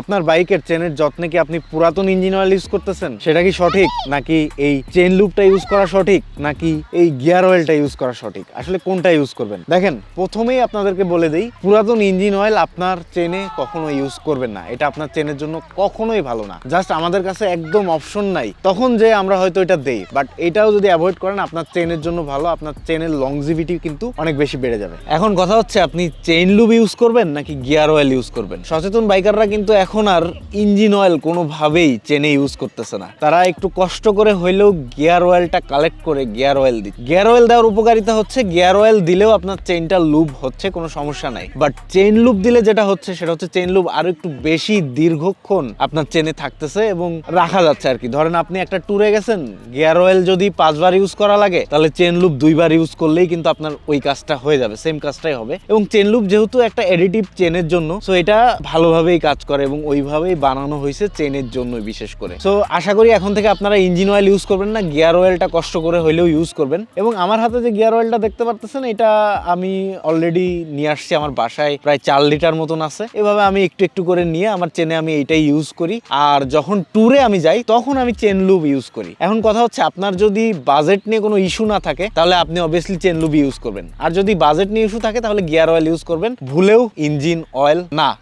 আপনার বাইকের চেনের যত্নে কি আপনি পুরাতন ইঞ্জিন অয়েল ইউজ করতেছেন? সেটা কি সঠিক? নাকি এই চেন লুপটা ইউজ করা সঠিক? নাকি এই গিয়ার অয়েলটা ইউজ করা সঠিক? আসলে কোনটা ইউজ করবেন? দেখেন, প্রথমেই আপনাদেরকে বলে দেই, পুরাতন ইঞ্জিন অয়েল আপনার চেনে কখনো ইউজ করবেন না। এটা আপনার চেনের জন্য কখনোই ভালো না। জাস্ট আমাদের কাছে একদম অপশন নাই। তখন যে আমরা হয়তো এটা দেই বাট এটাও যদি অ্যাভয়েড করেন, আপনার চেনের জন্য ভালো। আপনার চেনের লংজিভিটি কিন্তু অনেক বেশি বেড়ে যাবে। এখন কথা হচ্ছে, আপনি চেন লুব ইউজ করবেন নাকি গিয়ার অয়েল ইউজ করবেন? সচেতন বাইকাররা কিন্তু এখন আর ইঞ্জিন অয়েল কোনোভাবেই চেনে ইউজ করতেছে না। তারা একটু কষ্ট করে হইলেও গিয়ার অয়েলটা কালেক্ট করে গিয়ার অয়েল দিচ্ছে গিয়ার অয়েল দেওয়ার উপকারিতা হচ্ছে গিয়ার অয়েল দিলেও আপনার চেইনটা লুব হচ্ছে, কোনো সমস্যা নাই। বাট চেইন লুব দিলে যেটা হচ্ছে, সেটা হচ্ছে চেইন লুব আরও একটু বেশি দীর্ঘক্ষণ আপনার চেনে থাকতেছে এবং রাখা যাচ্ছে আর কি ধরেন আপনি একটা ট্যুরে গেছেন গিয়ার অয়েল যদি পাঁচবার ইউজ করা লাগে, তাহলে চেন লুপ দুইবার ইউজ করলেই কিন্তু আপনার ওই কাজটা হয়ে যাবে সেম কাজটাই হবে। এবং চেন লুপ যেহেতু একটা এডিটিভ চেনের জন্য সো এটা ভালোভাবেই কাজ করে এবং ওইভাবেই বানানো হয়েছে চেনের জন্য বিশেষ করে। সো আশা করি এখন থেকে আপনারা ইঞ্জিন অয়েল ইউজ করবেন না গিয়ার অয়েলটা কষ্ট করে হইলেও ইউজ করবেন। এবং আমার হাতে যে গিয়ার অয়েলটা দেখতে পারতেছেন, এটা আমি অলরেডি নিয়ে আসছি আমার বাসায়, প্রায় চার লিটার মতন আছে। এভাবে আমি একটু একটু করে নিয়ে আমার চেনে আমি এইটাই ইউজ করি। আর যখন ট্যুরে আমি যাই, তখন আমি চেন লুব ইউজ করি। এখন কথা হচ্ছে, আপনার যদি বাজেট নিয়ে কোনো ইস্যু না থাকে, তাহলে আপনি অবভিয়াসলি চেন লুব ইউজ করবেন। আর যদি বাজেট নিয়ে ইস্যু থাকে, তাহলে গিয়ার অয়েল ইউজ করবেন। ভুলেও ইঞ্জিন অয়েল না।